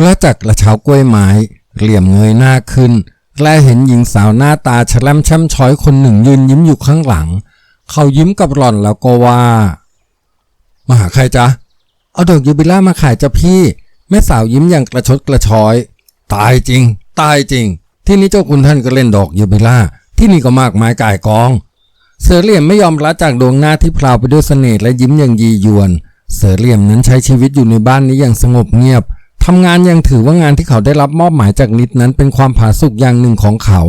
และจากกระเช้ากล้วยไม้ เหลี่ยมเงยหน้าขึ้น และเห็นหญิงสาวหน้าตาฉลมช่ำช้อยคนหนึ่งยืนยิ้มอยู่ข้างหลัง เขายิ้มกับหล่อนแล้วก็ว่า มาหาใครจ๊ะ เอาดอกยูบิล่ามาขายจ้ะพี่ แม่สาวยิ้มอย่างกระชดกระชอย ตายจริง ตายจริง ที่นี้เจ้าคุณท่านก็เล่นดอกยูบิล่า ที่นี่ก็มากมายก่ายกอง เสือเหลี่ยมไม่ยอมละจากดวงหน้าที่พราวไปด้วยเสน่ห์และยิ้มอย่างยียวน เสือเหลี่ยมนั้นใช้ชีวิตอยู่ในบ้านนี้อย่างสงบเงียบ ทำงานยังถือว่างานที่เขาได้รับมอบหมายจากนิดนั้นเป็นความผาสุกอย่างหนึ่งของเขา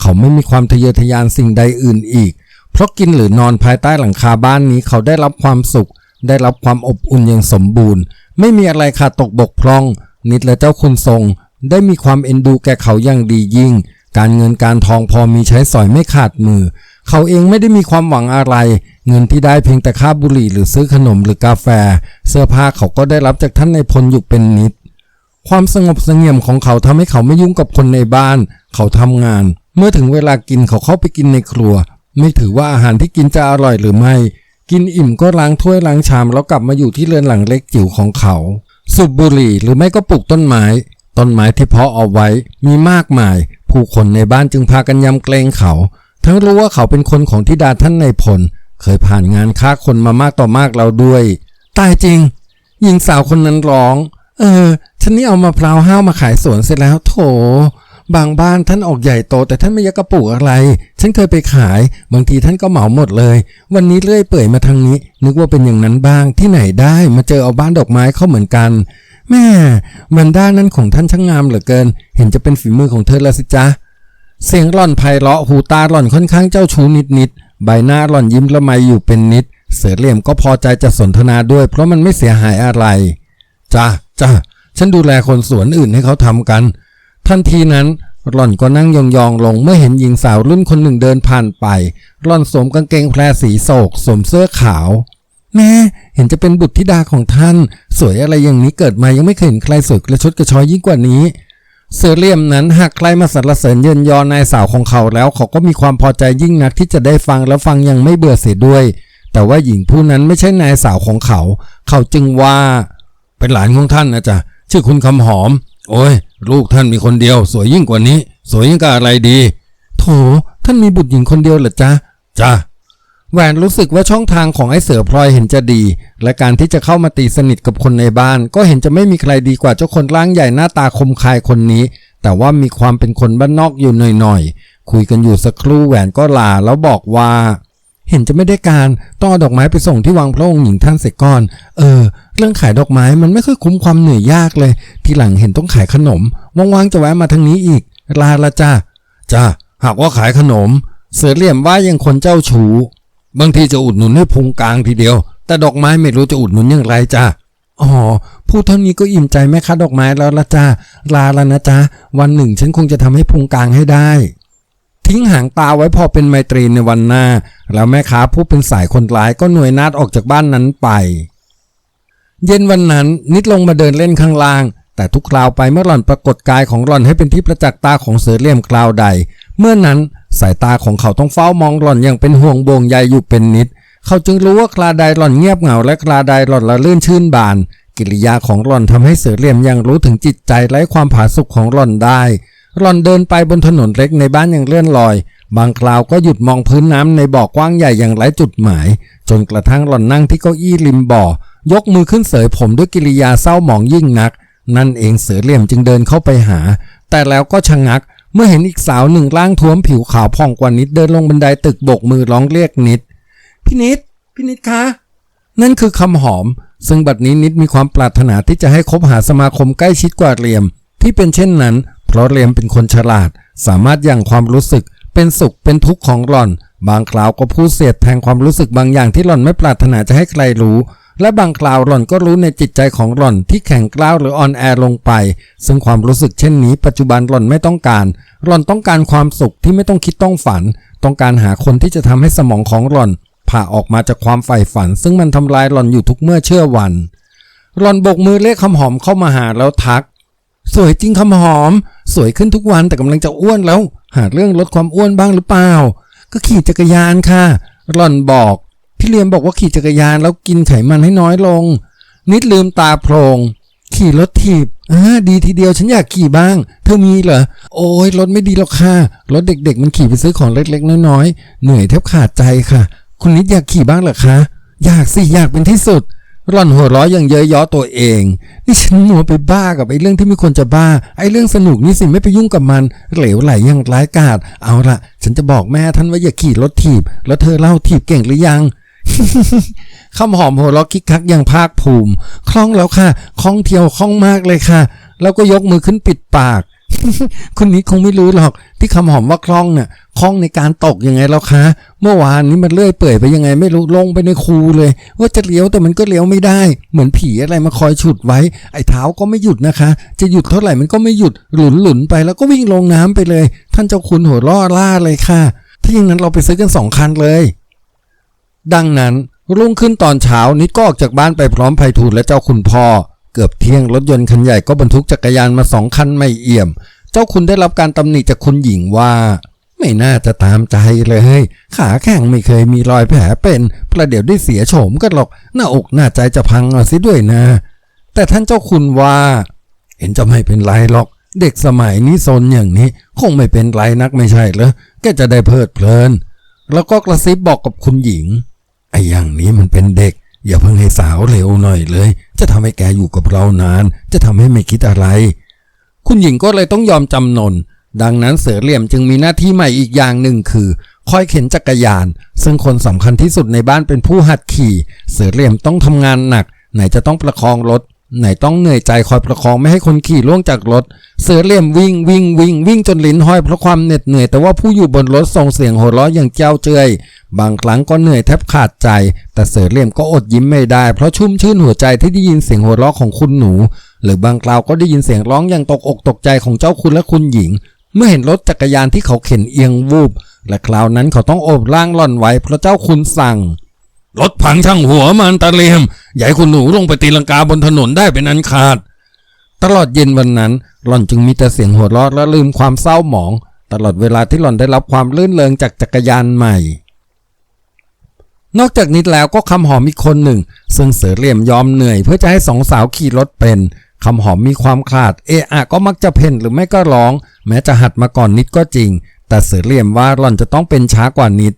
เขาไม่มีความทะเยอทะยานสิ่งใดอื่นอีก เพราะกินหรือนอนภายใต้หลังคาบ้านนี้เขาได้รับความสุข ได้รับความอบอุ่นอย่างสมบูรณ์ ไม่มีอะไรขาดตกบกพร่อง นิดและเจ้าคุณทรง ได้มีความเอ็นดูแก่เขาอย่างดียิ่ง การเงินการทองพอมีใช้สอยไม่ขาดมือ เขาเองไม่ได้มีความหวังอะไร เงินที่ได้เพียงแต่ค่าบุหรี่หรือซื้อขนมหรือกาแฟ เสื้อผ้าเขาก็ได้รับจากท่านในพลอยู่เป็นนิด ความสงบเสงี่ยมของเขาทำให้เขาไม่ยุ่งกับคนในบ้าน เขาทำงาน เมื่อถึงเวลากินเขาเข้าไปกินในครัว ไม่ถือว่าอาหารที่กินจะอร่อยหรือไม่ กินอิ่มก็ล้างถ้วยล้างชามแล้วกลับมาอยู่ที่เรือนหลังเล็กจิ๋วของเขา สูบบุหรี่หรือไม่ก็ปลูกต้นไม้ ต้นไม้ที่เพาะเอาไว้มีมากมาย ผู้คนในบ้านจึงพากันยำเกรงเขา ทั้งรู้ว่าเขาเป็นคนของทิดาท่านในพล เคยผ่านงานฆ่าคนมามากต่อมากแล้วด้วย ตายจริง หญิงสาวคนนั้นร้อง เออ ฉันนี่เอามาพร้าวห้าวมาขายสวนเสร็จแล้วโถ บางบ้านท่านออกใหญ่โต แต่ท่านไม่ยักกระปุกอะไร ฉันเคยไปขายบางทีท่านก็เหมาหมดเลย วันนี้เลื่อยเปื่อยมาทางนี้ นึกว่าเป็นอย่างนั้นบ้างที่ไหนได้มาเจอเอาบ้านดอกไม้เข้าเหมือนกันแม่มันด้านนั้นของท่านช่างงามเหลือเกิน เห็นจะเป็นฝีมือของเธอละสิจ๊ะเสียงหล่อนไพเราะหูตาหล่อนค่อนข้างเจ้าชู้นิดๆใบหน้าหล่อนยิ้มละไมอยู่เป็นนิด เสือเหลี่ยมก็พอใจจะสนทนาด้วย เพราะมันไม่เสียหายอะไรจ้าจ้า ฉันดูแลคนสวนอื่นให้เขาทำกัน ทันทีนั้นหล่อนก็นั่งยองๆลงเมื่อเห็นหญิงสาวรุ่นคนหนึ่งเดินผ่านไปหล่อนสวมกางเกงแพรสีโศกสวมเสื้อขาว แม่เห็นจะเป็นบุตรธิดาของท่าน สวยอะไรอย่างนี้เกิดมายังไม่เคยเห็นใครสวยกระชดกระชอยยิ่งกว่านี้ เสือเลี่ยมนั้นหากใครมาสรรเสริญเยินยอนายสาวของเขาแล้วเขาก็มีความพอใจยิ่งนักที่จะได้ฟังแล้วฟังยังไม่เบื่อเสียด้วย แต่ว่าหญิงผู้นั้นไม่ใช่นายสาวของเขา เขาจึงว่าเป็นหลานของท่านนะจ๊ะ ชื่อคุณคำหอม โอ้ย ลูกท่านมีคนเดียว สวยยิ่งกว่านี้ สวยยิ่งกับอะไรดี โถ ท่านมีบุตรหญิงคนเดียวเหรอจ๊ะจ้ะแหวนรู้สึกว่าช่องทางของไอ้เสือพลอยเห็นจะดี และการที่จะเข้ามาตีสนิทกับคนในบ้าน ก็เห็นจะไม่มีใครดีกว่าเจ้าคนร่างใหญ่หน้าตาคมคายคนนี้ แต่ว่ามีความเป็นคนบ้านนอกอยู่หน่อยๆคุยกันอยู่สักครู่แหวนก็ลาแล้วบอกว่า เห็นจะไม่ได้การต้องเอาดอกไม้ไปส่งที่วังพระองค์หญิงท่านเสร็จก่อน เออ เรื่องขายดอกไม้มันไม่ค่อยคุ้มความเหนื่อยยากเลย ทีหลังเห็นต้องขายขนม ว่างๆจะแวะมาทางนี้อีก ลาละจ้าจ้าหากว่าขายขนม เสือเหลี่ยมว่ายังคนเจ้าชู้บางทีจะอุดหนุนให้พุงกลางทีเดียว แต่ดอกไม้ไม่รู้จะอุดหนุนอย่างไรจ้าอ๋อพูดเท่านี้ก็อิ่มใจแม่ค้าดอกไม้แล้วละจ้าลาล้วนะจ๊ะวันหนึ่งฉันคงจะทำให้พุงกลางให้ได้ ทิ้งหางตาไว้พอเป็นไมตรีในวันหน้า แล้วแม่ค้าผู้เป็นสายคนร้ายก็หน่วยนาดออกจากบ้านนั้นไป เย็นวันนั้นนิดลงมาเดินเล่นข้างล่าง แต่ทุกคราวไปเมื่อหล่อนปรากฏกายของหล่อนให้เป็นที่ประจักษ์ตาของเสือเหลี่ยมคราวใด เมื่อนั้นสายตาของเขาต้องเฝ้ามองหล่อนอย่างเป็นห่วงโบวงใยอยู่เป็นนิด เขาจึงรู้ว่าคลาใดหล่อนเงียบเหงาและคลาใดหล่อนละลื่นชื่นบาน กิริยาของหล่อนทำให้เสือเหลี่ยมยังรู้ถึงจิตใจและความผาสุกของหล่อนได้หล่อนเดินไปบนถนนเล็กในบ้านอย่างเลื่อนลอย บางคราวก็หยุดมองพื้นน้ำในบ่อกว้างใหญ่อย่างไร้จุดหมาย จนกระทั่งหล่อนนั่งที่เก้าอี้ริมบ่อ ยกมือขึ้นเสยผมด้วยกิริยาเศร้าหมองยิ่งนัก นั่นเองเสือเหลี่ยมจึงเดินเข้าไปหา แต่แล้วก็ชะงัก เมื่อเห็นอีกสาวหนึ่งร่างท้วมผิวขาวผ่องกว่านิดเดินลงบันไดตึกโบกมือร้องเรียกนิด พี่นิด พี่นิดคะ นั่นคือคำหอม ซึ่งบัดนี้นิดมีความปรารถนาที่จะให้คบหาสมาคมใกล้ชิดกว่าเรียม ที่เป็นเช่นนั้น เพราะเรียมเป็นคนฉลาด สามารถยังความรู้สึก เป็นสุขเป็นทุกข์ของหล่อน บางคราวก็พูดเสียดแทงความรู้สึกบางอย่างที่หล่อนไม่ปรารถนาจะให้ใครรู้ และบางคราวหล่อนก็รู้ในจิตใจของหล่อนที่แข็งกร้าวหรืออ่อนแอลงไป ซึ่งความรู้สึกเช่นนี้ปัจจุบันหล่อนไม่ต้องการ หล่อนต้องการความสุขที่ไม่ต้องคิดต้องฝัน ต้องการหาคนที่จะทำให้สมองของหล่อน ผ่าออกมาจากความใฝ่ฝัน ซึ่งมันทำลายหล่อนอยู่ทุกเมื่อเชื่อวัน หล่อนโบกมือเรียกคำหอมเข้ามาหาแล้วทัก สวยจริงคำหอม สวยขึ้นทุกวันแต่กำลังจะอ้วนแล้ว หาเรื่องลดความอ้วนบ้างหรือเปล่า ก็ขี่จักรยานค่ะหล่อนบอก พี่เลียมบอกว่าขี่จักรยานแล้วกินไขมันให้น้อยลง นิดลืมตาโพลงขี่รถถีบอ่าดีทีเดียวฉันอยากขี่บ้าง เธอมีเหรอ โอ้ยรถไม่ดีหรอกค่ะ รถเด็กๆ มันขี่ไปซื้อของเล็กๆ น้อยๆ เหนื่อยแทบขาดใจค่ะ คุณนิดอยากขี่บ้างเหรอคะ อยากสิ อยากเป็นที่สุดร่อนหัวเร้อยอย่างเย้ยย้อตัวเอง นี่ฉันมัวไปบ้ากับไอ้เรื่องที่ไม่ควรจะบ้า ไอ้เรื่องสนุกนี่สิไม่ไปยุ่งกับมัน เหลวไหลอย่างร้ายกาจ เอาละฉันจะบอกแม่ท่านว่าอย่าขี่รถถีบ แล้วเธอเล่าถีบเก่งหรือยัง คำหอมหัวเราะคิกคักอย่างภาคภูมิ คล่องแล้วค่ะ คล่องเที่ยวคล่องมากเลยค่ะ แล้วก็ยกมือขึ้นปิดปาก คุณนี้คงไม่รู้หรอก ที่คำหอมว่าคล่องเนี่ยคล่องในการตกยังไงแล้วคะ เมื่อวานนี้มันเลื่อยเปื่อยไปยังไงไม่รู้ลงไปในคูเลย ว่าจะเลี้ยวแต่มันก็เลี้ยวไม่ได้ เหมือนผีอะไรมาคอยฉุดไว้ ไอ้เท้าก็ไม่หยุดนะคะ จะหยุดเท่าไหร่มันก็ไม่หยุดหลุนหลุนๆไปแล้วก็วิ่งลงน้ำไปเลย ท่านเจ้าคุณหัวล่อล่าเลยค่ะ ถ้าอย่างนั้นเราไปซื้อกันสองคันเลย ดังนั้นรุ่งขึ้นตอนเช้านิดก็ออกจากบ้านไปพร้อมไพฑูรย์และเจ้าคุณพ่อ เกือบเที่ยงรถยนต์คันใหญ่ก็บรรทุกจักรยานมาสองคันไม่เอี่ยม เจ้าคุณได้รับการตำหนิจากคุณหญิงว่า ไม่น่าจะตามใจเลย ขาแข้งไม่เคยมีรอยแผลเป็นประเดี๋ยวได้เสียโฉมกันหรอกหน้าอกหน้าใจจะพังเอาสิด้วยนะ แต่ท่านเจ้าคุณว่า เห็นจะไม่เป็นไรหรอก เด็กสมัยนี้ซนอย่างนี้ คงไม่เป็นไรนักไม่ใช่เหรอแกจะได้เพลิดเพลิน แล้วก็กระซิบบอกกับคุณหญิง ไอ้อย่างนี้มันเป็นเด็ก อย่าเพิ่งให้สาวเร็วหน่อยเลย จะทำให้แกอยู่กับเรานาน จะทำให้ไม่คิดอะไร คุณหญิงก็เลยต้องยอมจำนน ดังนั้นเสือเหลี่ยมจึงมีหน้าที่ใหม่อีกอย่างหนึ่งคือคอยเข็นจักรยาน ซึ่งคนสำคัญที่สุดในบ้านเป็นผู้หัดขี่ เสือเหลี่ยมต้องทำงานหนัก ไหนจะต้องประคองรถ ไหนต้องเหนื่อยใจคอยประคองไม่ให้คนขี่ล่วงจากรถ เสือเหลี่ยมวิ่งวิ่งวิ่งวิ่งจนลิ้นห้อยเพราะความเหน็ดเหนื่อยแต่ว่าผู้อยู่บนรถส่งเสียงโห่ร้ออย่างเจ้าเจยบางครั้งก็เหนื่อยแทบขาดใจ แต่เสือเหลี่ยมก็อดยิ้มไม่ได้ เพราะชุ่มชื่นหัวใจที่ได้ยินเสียงโหัวเราะของคุณหนู หรือบางคราวก็ได้ยินเสียงร้องอย่างตกอกตกใจของเจ้าคุณและคุณหญิง เมื่อเห็นรถจักรยานที่เขาเข็นเอียงวูบและคราวนั้นเขาต้องโอบร่างหล่อนไว้เพราะเจ้าคุณสั่ง รถพังช่างหัวมันตะเลียมให้คุณหนูลงไปตีลังกาบนถนนได้เป็นอันขาด ตลอดเย็นวันนั้น หล่อนจึงมีแต่เสียงหัวเราะและลืมความเศร้าหมอง ตลอดเวลาที่หล่อนได้รับความลื่นเลงจากจักรยานใหม่ นอกจากนี้แล้วก็คำหอมอีกคนหนึ่ง ซึ่งเสือเหลี่ยมยอมเหนื่อย เพื่อจะให้สองสาวขี่รถเป็นคำหอมมีความขาดเอะอะก็มักจะเพ่นหรือไม่ก็ร้อง แม้จะหัดมาก่อนนิดก็จริง แต่เสือเหลี่ยมว่าหล่อนจะต้องเป็นช้ากว่านิด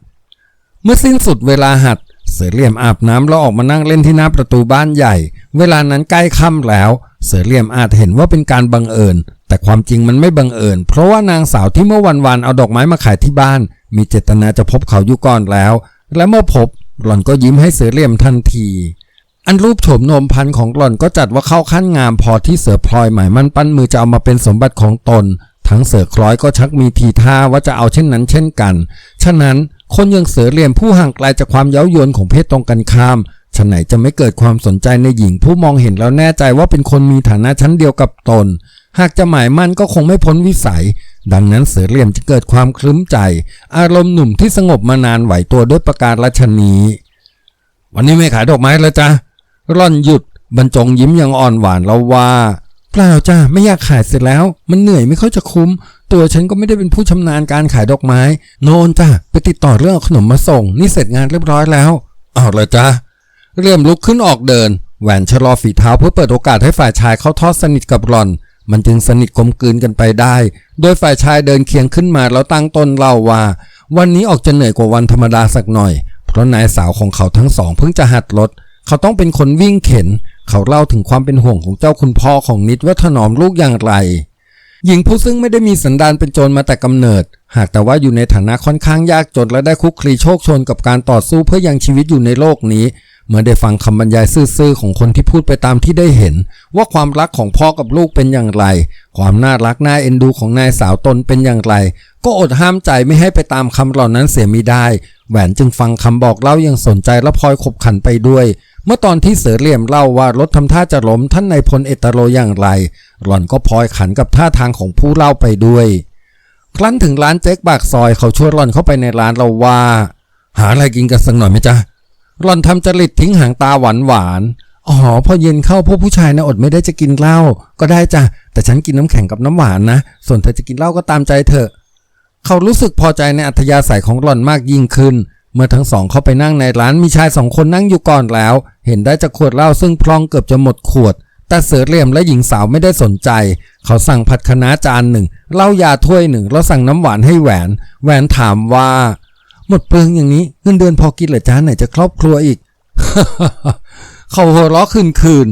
เมื่อสิ้นสุดเวลาหัด เสือเหลี่ยมอาบน้ำแล้วออกมานั่งเล่นที่หน้าประตูบ้านใหญ่ เวลานั้นใกล้ค่ำแล้ว เสือเหลี่ยมอาจเห็นว่าเป็นการบังเอิญ แต่ความจริงมันไม่บังเอิญ เพราะว่านางสาวที่เมื่อวันวานเอาดอกไม้มาขายที่บ้าน มีเจตนาจะพบเขาอยู่ก่อนแล้ว และเมื่อพบหล่อนก็ยิ้มให้เสือเหลี่ยมทันที อันรูปโฉมโนมพันของหล่อนก็จัดว่าเข้าขั้นงามพอที่เสือพลอยหมายมั่นปั้นมือจะเอามาเป็นสมบัติของตน ทั้งเสือคล้อยก็ชักมีทีท่าว่าจะเอาเช่นนั้น เช่นกัน ฉะนั้น คนอยังเสือเหลี่ยมผู้ห่างไกลจากความเย้ายวนของเพศตรงกันข้ามฉะไหนจะไม่เกิดความสนใจในหญิงผู้มองเห็นแล้วแน่ใจว่าเป็นคนมีฐานะชั้นเดียวกับตน หากจะหมายมั่นก็คงไม่พ้นวิสัย ดังนั้นเสือเหลี่ยมจะเกิดความคลึ้มใจ อารมณ์หนุ่มที่สงบมานานไหวตัวด้วยประการราชนีวันนี้ไม่ขายดอกไม้แล้วจ้ะร่อนหยุดบรรจงยิ้มอย่างอ่อนหวานแล้วว่าเปล่าจ้าไม่อยากขายเสร็จแล้ว มันเหนื่อยไม่ค่อยจะคุ้ม ตัวฉันก็ไม่ได้เป็นผู้ชำนาญการขายดอกไม้ โนนจ้าไปติดต่อเรื่องขนมมาส่ง นี่เสร็จงานเรียบร้อยแล้วเอาเลยจ้าเริ่มลุกขึ้นออกเดิน แหวนชะลอฝีเท้าเพื่อเปิดโอกาสให้ฝ่ายชายเข้าทอดสนิทกับหลอน มันจึงสนิทกลมกลืนกันไปได้ โดยฝ่ายชายเดินเคียงขึ้นมาแล้วตั้งต้นเล่าว่า วันนี้ออกจะเหนื่อยกว่าวันธรรมดาสักหน่อย เพราะนายสาวของเขาทั้งสองเพิ่งจะหัดรถ เขาต้องเป็นคนวิ่งเข็น เขาเล่าถึงความเป็นห่วงของเจ้าคุณพ่อของนิดว่าถนอมลูกอย่างไร หญิงผู้ซึ่งไม่ได้มีสันดานเป็นโจรมาแต่กำเนิด หากแต่ว่าอยู่ในฐานะค่อนข้างยากจนและได้คุกคลีโชคชนกับการต่อสู้เพื่อยังชีวิตอยู่ในโลกนี้ เมื่อได้ฟังคำบรรยายซื่อๆของคนที่พูดไปตามที่ได้เห็น ว่าความรักของพ่อกับลูกเป็นอย่างไร ความน่ารักน่าเอ็นดูของนายสาวตนเป็นอย่างไร ก็อดห้ามใจไม่ให้ไปตามคำเหล่านั้นเสียมิได้ แหวนจึงฟังคำบอกเล่าอย่างสนใจและพลอยขบขันไปด้วยเมื่อตอนที่เสือเหลี่ยมเล่าว่ารถทำท่าจะล้มท่านนายพลเอตโรอย่างไร หล่อนก็พลอยขันกับท่าทางของผู้เล่าไปด้วย ครั้นถึงร้านเจ๊กปากซอยเขาชวนหล่อนเข้าไปในร้านเราว่า หาอะไรกินกันสักหน่อยไหมจ๊ะหล่อนทำจริตทิ้งหางตาหวานหวานอ๋อพอเย็นเข้าพวกผู้ชายนะอดไม่ได้จะกินเหล้าก็ได้จ้ะแต่ฉันกินน้ำแข็งกับน้ำหวานนะ ส่วนเธอจะกินเหล้าก็ตามใจเถอะ เขารู้สึกพอใจในอัธยาศัยของหล่อนมากยิ่งขึ้น เมื่อทั้งสองเข้าไปนั่งในร้านมีชายสองคนนั่งอยู่ก่อนแล้ว เห็นได้จากขวดเหล้าซึ่งพลองเกือบจะหมดขวด แต่เสือเหลี่ยมและหญิงสาวไม่ได้สนใจ เขาสั่งผัดคะน้าจานหนึ่งเหล้ายาถ้วยหนึ่งแล้วสั่งน้ำหวานให้แหวน แหวนถามว่า หมดเปลืองอย่างนี้เงินเดือนพอกินเหรือจ้าไหนจะครอบครัวอีก เขาหัวเราะคืนคืน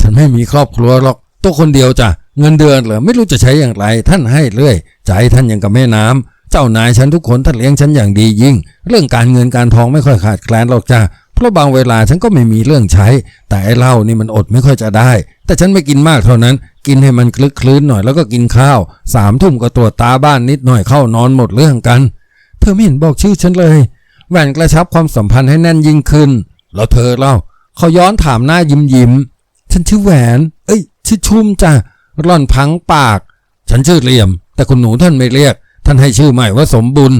ฉันไม่มีครอบครัวหรอกตัวคนเดียวจ้ะเงินเดือนเหรอไม่รู้จะใช้อย่างไร ท่านให้เรื่อยใจท่านอย่างกับแม่น้ำเจ้านายฉันทุกคนท่านเลี้ยงฉันอย่างดียิ่ง เรื่องการเงินการทองไม่ค่อยขาดแคลนหรอกจ้ะ เพราะบางเวลาฉันก็ไม่มีเรื่องใช้ แต่ไอ้เหล้านี่มันอดไม่ค่อยจะได้ แต่ฉันไม่กินมากเท่านั้น กินให้มันคลึกคลื้นหน่อยแล้วก็กินข้าวสามทุ่มก็ตรวจตาบ้านนิดหน่อยเข้านอนหมดเรื่องกัน เธอไม่เห็นบอกชื่อฉันเลยแหวนกระชับความสัมพันธ์ให้แน่นยิ่งขึ้น แล้วเธอเล่าเขาย้อนถามหน้ายิ้มยิ้มๆฉันชื่อแหวน เอ้ย ชื่อชุ่มจ้ะร่อนพังปาก ฉันชื่อเหลี่ยม แต่คุณหนูท่านไม่เรียก ท่านให้ชื่อใหม่ว่าสมบุญ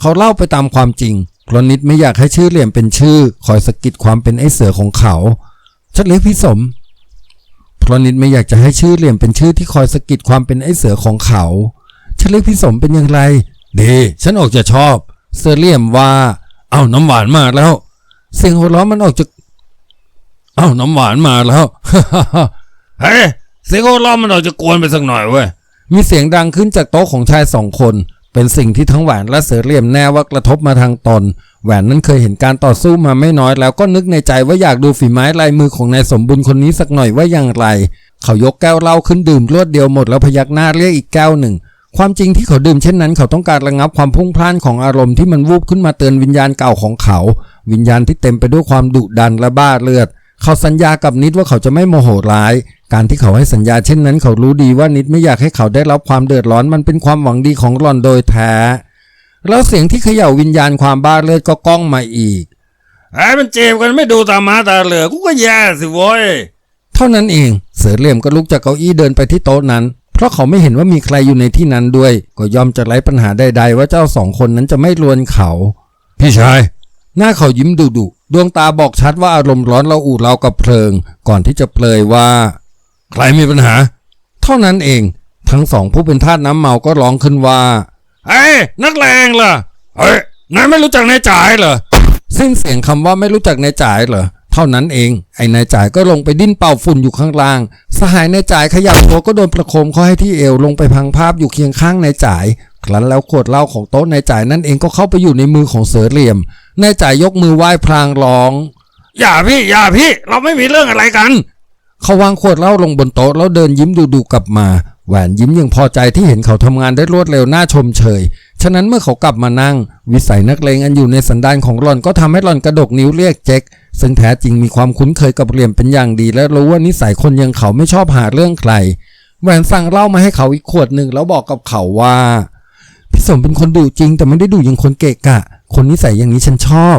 เขาเล่าไปตามความจริง เพรนิดไม่อยากให้ชื่อเหลี่ยมเป็นชื่อ คอยสะกิดความเป็นไอ้เสือของเขาฉันเรียกพี่สมเพรนิดไม่อยากจะให้ชื่อเหลี่ยมเป็นชื่อที่คอยสะกิดความเป็นไอ้เสือของเขาฉันเรียกพี่สมเป็นอย่างไรดีฉันออกจะชอบ เสือเหลี่ยมว่า เอาน้ำหวานมาแล้ว เสียงหัวเราะมันออกจากเอาน้ำหวานมาแล้วเฮ้ยเสียงหัวเราะมันออกจะกวนไปสักหน่อยเว้ยมีเสียงดังขึ้นจากโต๊ะของชายสองคน เป็นสิ่งที่ทั้งแหวนและเสือเหลี่ยมแน่ว่ากระทบมาทางตน แหวนนั้นเคยเห็นการต่อสู้มาไม่น้อยแล้วก็นึกในใจว่าอยากดูฝีไม้ลายมือของนายสมบุญคนนี้สักหน่อยว่าอย่างไร เขายกแก้วเหล้าขึ้นดื่มรวดเดียวหมดแล้วพยักหน้าเรียกอีกแก้วหนึ่ง ความจริงที่เขาดื่มเช่นนั้น เขาต้องการระงับความพุ่งพล่านของอารมณ์ที่มันวูบขึ้นมาเตือนวิญญาณเก่าของเขา วิญญาณที่เต็มไปด้วยความดุดันและบ้าเลือด เขาสัญญากับนิดว่าเขาจะไม่โมโหร้าย การที่เขาให้สัญญาเช่นนั้นเขารู้ดีว่านิดไม่อยากให้เขาได้รับความเดือดร้อนมันเป็นความหวังดีของหล่อนโดยแท้ แล้วเสียงที่เขย่าวิญญาณความบ้าเลือดก็ก้องมาอีกไอ้มันเจ็บกันไม่ดูตามาตาเหลือกูก็แย่สิโว้ยเท่านั้นเอง เสือเหลี่ยมก็ลุกจากเก้าอี้เดินไปที่โต๊ะนั้น เพราะเขาไม่เห็นว่ามีใครอยู่ในที่นั้นด้วย ก็ยอมจะไร้ปัญหาใดๆว่าเจ้าสองคนนั้นจะไม่ลวนเขา พี่ชาย หน้าเขายิ้มดุดุๆดวงตาบอกชัดว่าอารมณ์ร้อนเราอู่เรากับเพลิง ก่อนที่จะเปลยว่า ใครมีปัญหา เท่านั้นเอง ทั้งสองผู้เป็นทาสน้ำเมาก็ร้องขึ้นว่าไอ้ยนักเลงล่ะเฮ้ยนายไม่รู้จักนายจ่ายเหรอสิ้นเสียงคำว่าไม่รู้จักนายจ่ายเหรอเท่านั้นเอง ไอ้นายจ่ายก็ลงไปดิ้นเป่าฝุ่นอยู่ข้างล่าง สหายนายจ่ายขยับตัวก็โดนประโคมเข้าให้ที่เอวลงไปพังภาพอยู่เคียงข้างนายจ่าย ครั้นแล้วขวดเหล้าของโต๊ะนายจ่ายนั่นเองก็เข้าไปอยู่ในมือของเสือเหลี่ยมนายจ่ายยกมือไหว้พลางร้อง อย่าพี่อย่าพี่ เราไม่มีเรื่องอะไรกัน เขาวางขวดเหล้าลงบนโต๊ะแล้วเดินยิ้มดูดูๆกลับมา แหวนยิ้มยังพอใจที่เห็นเขาทำงานได้รวดเร็วน่าชมเชย ฉะนั้นเมื่อเขากลับมานั่ง วิสัยนักเลงอันอยู่ในสันดานของหล่อนก็ทำให้หล่อนกระดกนิ้วเรียกเจ๊กซึ่งแท้จริงมีความคุ้นเคยกับเหลี่ยมเป็นอย่างดี และรู้ว่านิสัยคนยังเขาไม่ชอบหาเรื่องใคร แหวนสั่งเหล้ามาให้เขาอีกขวดหนึ่งแล้วบอกกับเขาว่าพี่สมเป็นคนดุจริงแต่ไม่ได้ดุอย่างคนเกะกะ คนนิสัยอย่างนี้ฉันชอบ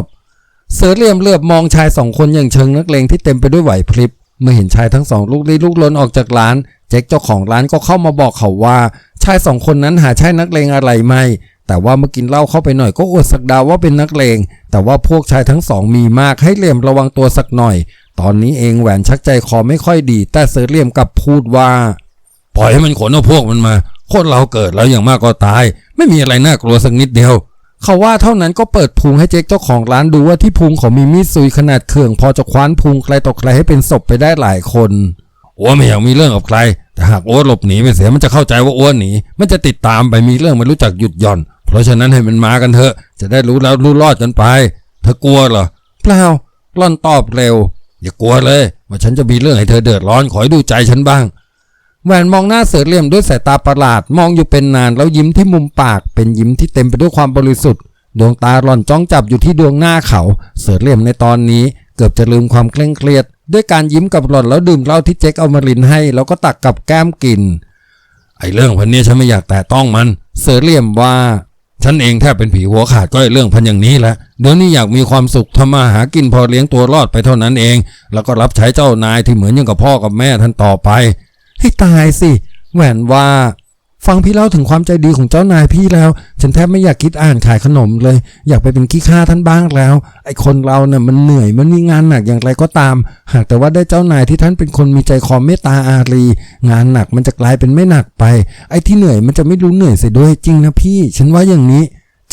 เสือเหลี่ยมเหลือบมองชายสองคนอย่างเชิงนักเลงที่เต็มไปด้วยไหวพริบ เมื่อเห็นชายทั้งสองลูกลี้ลูกลนออกจากร้านเจ๊กเจ้าของร้านก็เข้ามาบอกเขาว่า ชายสองคนนั้นหาใช่นักเลงอะไรไม่ แต่ว่าเมื่อกินเหล้าเข้าไปหน่อยก็อวดสักดาว่าเป็นนักเลง แต่ว่าพวกชายทั้งสองมีมากให้เหลี่ยมระวังตัวสักหน่อย ตอนนี้เองแหวนชักใจคอไม่ค่อยดี แต่เสือเหลี่ยมกลับพูดว่า ปล่อยให้มันขนเอาพวกมันมาคนเราเกิดแล้วอย่างมากก็ตาย ไม่มีอะไรน่ากลัวสักนิดเดียว เขาว่าเท่านั้นก็เปิดพุงให้เจ๊กเจ้าของร้านดูว่าที่พุงเขามีมีดซุยขนาดเขื่อง พอจะคว้านพุงใครต่อใครให้เป็นศพไปได้หลายคนอ้วนไม่อยากมีเรื่องกับใคร แต่หากอ้วนหลบหนีไปเสียมันจะเข้าใจว่าอ้วนหนี มันจะติดตามไปมีเรื่องไม่รู้จักหยุดหย่อน เพราะฉะนั้นให้มันมากันเถอะ จะได้รู้แล้วรู้รอดกันไป เธอกลัวเหรอ เปล่าหล่อนตอบเร็ว อย่ากลัวเลย ว่าฉันจะมีเรื่องให้เธอเดือดร้อนขอให้ดูใจฉันบ้าง แหวนมองหน้าเสือเหลี่ยมด้วยสายตาประหลาดมองอยู่เป็นนานแล้วยิ้มที่มุมปากเป็นยิ้มที่เต็มไปด้วยความบริสุทธิ์ ดวงตาหล่อนจ้องจับอยู่ที่ดวงหน้าเขา เสือเหลี่ยมในตอนนี้ เกือบจะลืมความเคร่งเครียด ด้วยการยิ้มกับหล่อนแล้วดื่มเหล้าที่เจ๊กเอามารินให้ แล้วก็ตักกับแก้มกิน ไอ้เรื่องพันนี้ฉันไม่อยากแตะต้องมัน เสือเหลี่ยมว่าฉันเองแทบเป็นผีหัวขาดก็ไอ้เรื่องพันอย่างนี้แหละเดี๋ยวนี้อยากมีความสุขทำมาหากินพอเลี้ยงตัวรอดไปเท่านั้นเอง แล้วก็รับใช้เจ้านายที่เหมือนอย่างกับพ่อกับแม่ท่านต่อไป ให้ตายสิ แหวนว่า ฟังพี่เล่าถึงความใจดีของเจ้านายพี่แล้ว ฉันแทบไม่อยากคิดอ่านขายขนมเลย อยากไปเป็นขี้ข้าท่านบ้างแล้ว ไอ้คนเราเนี่ยมันเหนื่อยมันมีงานหนักอย่างไรก็ตาม หากแต่ว่าได้เจ้านายที่ท่านเป็นคนมีใจคอเมตตาอารี งานหนักมันจะกลายเป็นไม่หนักไป ไอ้ที่เหนื่อยมันจะไม่รู้เหนื่อยเสียด้วยจริงนะพี่ ฉันว่าอย่างนี้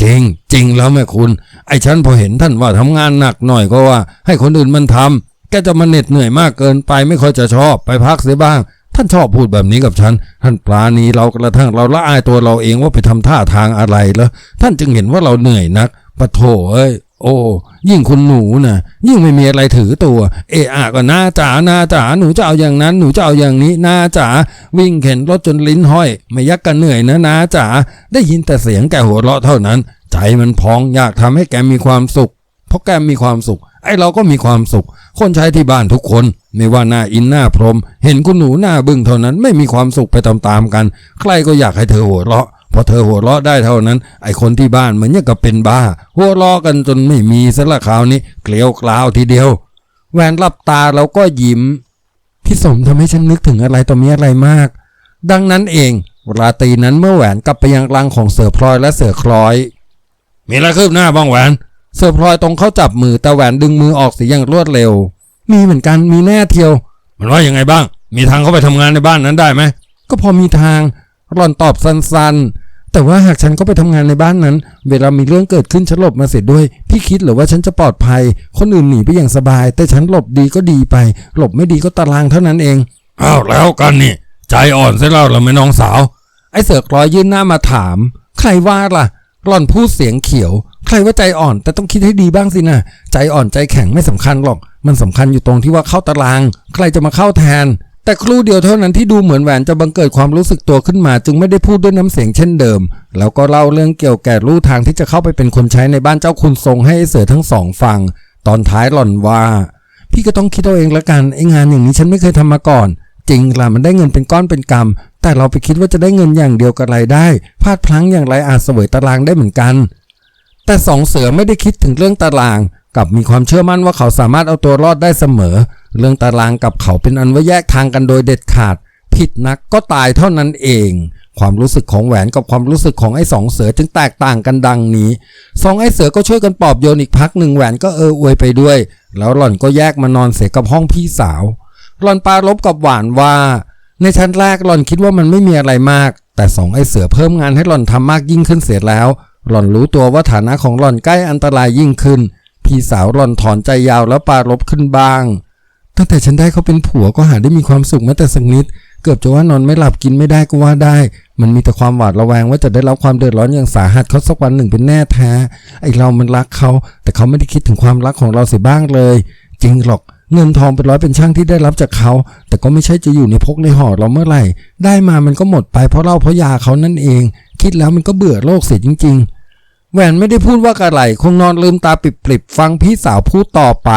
จริงจริงแล้วแม่คุณ ไอ้ฉันพอเห็นท่านว่าทำงานหนักหน่อยก็ว่า ให้คนอื่นมันทำแกจะมาเหน็ดเหนื่อยมากเกินไปไม่ค่อยจะชอบไปพักเสียบ้าง ท่านชอบพูดแบบนี้กับฉัน ท่านปราณีเรากระทั่งเราละอายตัวเราเองว่าไปทำท่าทางอะไรแล้วท่านจึงเห็นว่าเราเหนื่อยนักปะโถเอ้ยโอ้ยิ่งคุณหนูนะยิ่งไม่มีอะไรถือตัว เอะอะก็หน้าจ๋าหน้าจ๋าหนูจะเอาอย่างนั้น หนูจะเอาอย่างนี้หน้าจ๋าวิ่งเข็นรถจนลิ้นห้อย ไม่ยักกันเหนื่อยนะน้าจ๋าได้ยินแต่เสียงแกหัวเราะเท่านั้น ใจมันพองอยากทำให้แกมีความสุข เพราะแกมีความสุข ไอ้เราก็มีความสุข คนใช้ที่บ้านทุกคน ไม่ว่าหน้าอินหน้าพรม เห็นคุณหนูหน้าบึ้งเท่านั้นไม่มีความสุขไปตามๆกัน ใครก็อยากให้เธอหัวเราะพอเธอหัวเราะได้เท่านั้น ไอ้คนที่บ้านเหมือนอย่างกับเป็นบ้า หัวเราะกันจนไม่มีสละคราวนี้เกลียวกล้าวทีเดียว แหวนหลับตาแล้วก็ยิ้มพี่สมทำให้ฉันนึกถึงอะไรต่อมีอะไรมาก ดังนั้นเองราตรีนั้นเมื่อแหวนกลับไปยังรังของเสือพลอยและเสือคล้อย มีอะไรคืบหน้าบ้างแหวน เสือพลอยตรงเข้าจับมือแต่แหวนดึงมือออกเสียอย่างรวดเร็ว มีเหมือนกันมีแน่เทียว มันว่ายังไงบ้าง มีทางเข้าไปทำงานในบ้านนั้นได้ไหมก็พอมีทางร่อนตอบสั้นๆ แต่ว่าหากฉันก็ไปทำงานในบ้านนั้น เวลามีเรื่องเกิดขึ้นฉันหลบมาเสร็จด้วย พี่คิดเหรือว่าฉันจะปลอดภัย คนอื่นหนีไปอย่างสบาย แต่ฉันหลบดีก็ดีไป หลบไม่ดีก็ตารางเท่านั้นเองอ้าวแล้วกันนี่ ใจอ่อนเสียแล้วเหราไม่น้องสาว ไอ้เสือกร้อยยื่นหน้ามาถาม ใครว่าล่ะร่อนพูดเสียงเขียว ใครว่าใจอ่อนแต่ต้องคิดให้ดีบ้างสินะใจอ่อนใจแข็งไม่สำคัญหรอก มันสำคัญอยู่ตรงที่ว่าเข้าตาราง ใครจะมาเข้าแทน แต่ครู่เดียวเท่านั้นที่ดูเหมือนแหวนจะบังเกิดความรู้สึกตัวขึ้นมา จึงไม่ได้พูดด้วยน้ำเสียงเช่นเดิม แล้วก็เล่าเรื่องเกี่ยวแก่ลู่ทางที่จะเข้าไปเป็นคนใช้ในบ้านเจ้าคุณทรงให้ไอ้เสือทั้งสองฟัง ตอนท้ายหล่อนว่า พี่ก็ต้องคิดเอาเองละกันไอ้งานอย่างนี้ฉันไม่เคยทำมาก่อน จริงล่ะมันได้เงินเป็นก้อนเป็นกำแต่เราไปคิดว่าจะได้เงินอย่างเดียวกับรายได้พลาดพลั้งอย่างไรอาจเสวยตารางได้เหมือนกัน แต่สองเสือไม่ได้คิดถึงเรื่องตาราง กับมีความเชื่อมั่นว่าเขาสามารถเอาตัวรอดได้เสมอ เรื่องตารางกับเขาเป็นอันว่าแยกทางกันโดยเด็ดขาด ผิดนักก็ตายเท่านั้นเองความรู้สึกของแหวนกับความรู้สึกของไอ้สองเสือจึงแตกต่างกันดังนี้สองไอ้เสือก็ช่วยกันปลอบโยนอีกพักหนึ่งแหวนก็เอออวยไปด้วย แล้วหล่อนก็แยกมานอนเสียกับห้องพี่สาว หล่อนปารบกับหวานว่า ในชั้นแรกหล่อนคิดว่ามันไม่มีอะไรมาก แต่สองไอ้เสือเพิ่มงานให้หล่อนทำมากยิ่งขึ้นเสียแล้ว หล่อนรู้ตัวว่าฐานะของหล่อนใกล้อันตรายยิ่งขึ้น พี่สาวหล่อนถอนใจยาวแล้วปารบขึ้นบ้าง ตั้งแต่ฉันได้เขาเป็นผัวก็หาได้มีความสุขแม้แต่สักนิด เกือบจะว่านอนไม่หลับกินไม่ได้ก็ว่าได้ มันมีแต่ความหวาดระแวงว่าจะได้รับความเดือดร้อนอย่างสาหัสเขาสักวันหนึ่งเป็นแน่แท้ไอเรามันรักเขา แต่เขาไม่ได้คิดถึงความรักของเราเสียบ้างเลย จริงหรอกเงินทองเป็นร้อยเป็นช่างที่ได้รับจากเขา แต่ก็ไม่ใช่จะอยู่ในพกในห่อเราเมื่อไหร่ ได้มามันก็หมดไปเพราะเราเพราะยาเขานั่นเอง คิดแล้วมันก็เบื่อโลกเสียจริง ๆ แหวนไม่ได้พูดว่าอะไรคงนอนลืมตาปิบๆฟังพี่สาวพูดต่อไป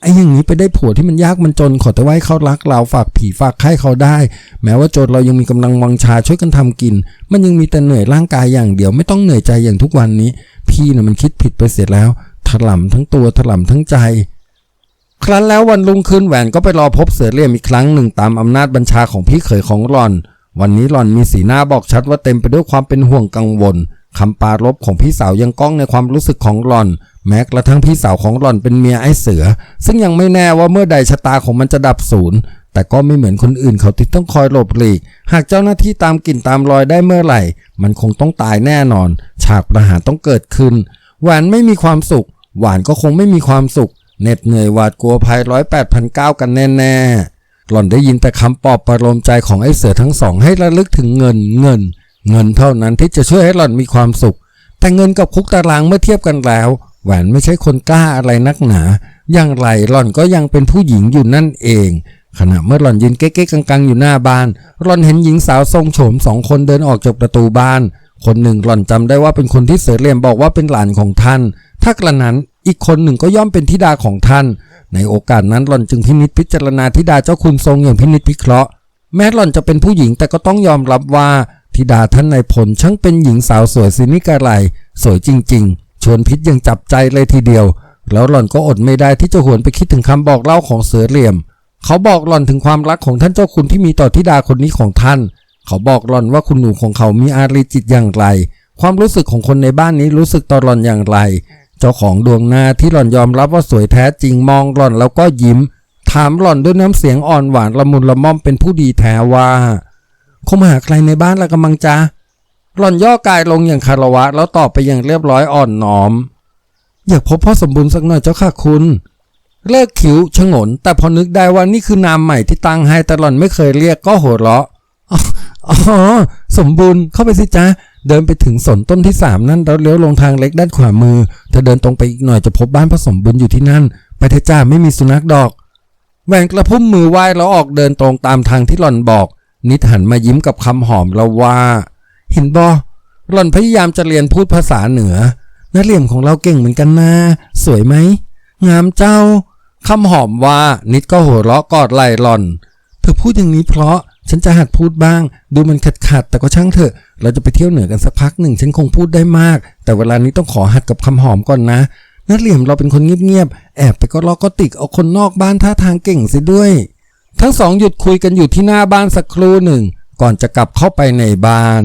ไอ้อย่างนี้ไปได้ผัวที่มันยากมันจนขอแต่ว่าให้เขารักเราฝากผีฝากไข้เขาได้ แม้ว่าจนเรายังมีกำลังวังชาช่วยกันทำกิน มันยังมีแต่เหนื่อยร่างกายอย่างเดียวไม่ต้องเหนื่อยใจอย่างทุกวันนี้ พี่น่ะมันคิดผิดไปเสียแล้ว ถล่ำทั้งตัวถล่ำทั้งใจ ครั้นแล้ววันรุ่งขึ้นแหวนก็ไปรอพบเสือเลี่ยมอีกครั้งหนึ่งตามอำนาจบัญชาของพี่เขยของหลอน วันนี้หล่อนมีสีหน้าบอกชัดว่าเต็มไปด้วยความเป็นห่วงกังวลคำปารบของพี่สาวยังก้องในความรู้สึกของหล่อน แม้กระทั่งพี่สาวของหล่อนเป็นเมียไอ้เสือ ซึ่งยังไม่แน่ว่าเมื่อใดชะตาของมันจะดับสูญแต่ก็ไม่เหมือนคนอื่นเขาที่ต้องคอยหลบหลีก หากเจ้าหน้าที่ตามกลิ่นตามรอยได้เมื่อไหร่ มันคงต้องตายแน่นอน ฉากประหารต้องเกิดขึ้น หวานไม่มีความสุข หวานก็คงไม่มีความสุขเหน็ดเหนื่อยหวาดกลัวภัยร้อยแปดพันเก้ากันแน่ๆ หล่อนได้ยินแต่คำปลอบประโลมใจของไอ้เสือทั้งสองให้ระลึกถึงเงินเงิน เงินเท่านั้นที่จะช่วยให้หล่อนมีความสุข แต่เงินกับคุกตารางเมื่อเทียบกันแล้ว แหวนไม่ใช่คนกล้าอะไรนักหนา อย่างไรหล่อนก็ยังเป็นผู้หญิงอยู่นั่นเอง ขณะเมื่อหล่อนยืนเก๊กๆกังๆอยู่หน้าบ้านหล่อนเห็นหญิงสาวทรงโฉมสองคนเดินออกจากประตูบ้าน คนหนึ่งหล่อนจำได้ว่าเป็นคนที่เสือเรียมบอกว่าเป็นหลานของท่าน ถ้ากระนั้นอีกคนหนึ่งก็ย่อมเป็นธิดาของท่าน ในโอกาสนั้นหล่อนจึงพินิจพิจารณาธิดาเจ้าคุณทรงอย่างพินิจพิเคราะห์ แม้หล่อนจะเป็นผู้หญิงแต่ก็ต้องยอมรับว่าธิดาท่านในายพลช่างเป็นหญิงสาวสวยสินิกาไลสวยจริง ๆ ชวนพิษยังจับใจเลยทีเดียว แล้วหล่อนก็อดไม่ได้ที่จะหวนไปคิดถึงคำบอกเล่าของเสือเหลี่ยม เขาบอกหล่อนถึงความรักของท่านเจ้าคุณที่มีต่อธิดาคนนี้ของท่าน เขาบอกหล่อนว่าคุณหนูของเขามีอารีจิตอย่างไร ความรู้สึกของคนในบ้านนี้รู้สึกต่อหล่อนอย่างไร เจ้าของดวงหน้าที่หล่อนยอมรับว่าสวยแท้จริงมองหล่อนแล้วก็ยิ้ม ถามหล่อนด้วยน้ำเสียงอ่อนหวานละมุนละม่อมเป็นผู้ดีแท้ว่าคงมาหาใครในบ้านละกำลังจ้าหล่อนย่อกายลงอย่างคารวะ แล้วตอบไปอย่างเรียบร้อยอ่อนน้อม อยากพบพ่อสมบูรณ์สักหน่อยเจ้าค่ะคุณ เลิกคิ้วชงน แต่พอนึกได้ว่านี่คือนามใหม่ที่ตั้งให้แต่หล่อนไม่เคยเรียกก็โหัวเราะอ๋อสมบูรณ์เข้าไปสิจ๊ะ เดินไปถึงสนต้นที่สามนั่นแล้วเลี้ยวลงทางเล็กด้านขวามือ เธอเดินตรงไปอีกหน่อยจะพบบ้านผสมบุญอยู่ที่นั่น ไปเถอะจ้าไม่มีสุนัขดอกแหวนกระพุ่มมือไหว้แล้วออกเดินตรงตามทางที่หล่อนบอก นิดหันมายิ้มกับคำหอมแล้วว่า เห็นบอหล่อนพยายามจะเรียนพูดภาษาเหนือนักเรียมของเราเก่งเหมือนกันนะสวยไหมงามเจ้าคำหอมว่านิดก็หัวเราะกอดไหล่หล่อน เธอพูดอย่างนี้เพราะ ฉันจะหัดพูดบ้าง ดูมันขัดขัดแต่ก็ช่างเถอะ เราจะไปเที่ยวเหนือกันสักพักหนึ่ง ฉันคงพูดได้มาก แต่เวลานี้ต้องขอหัดกับคำหอมก่อนนะนัดเหลี่ยมเราเป็นคนเงียบๆ แอบไปก็ลอกก็ติกเอาคนนอกบ้านท่าทางเก่งสิด้วย ทั้งสองหยุดคุยกันอยู่ที่หน้าบ้านสักครู่หนึ่ง ก่อนจะกลับเข้าไปในบ้าน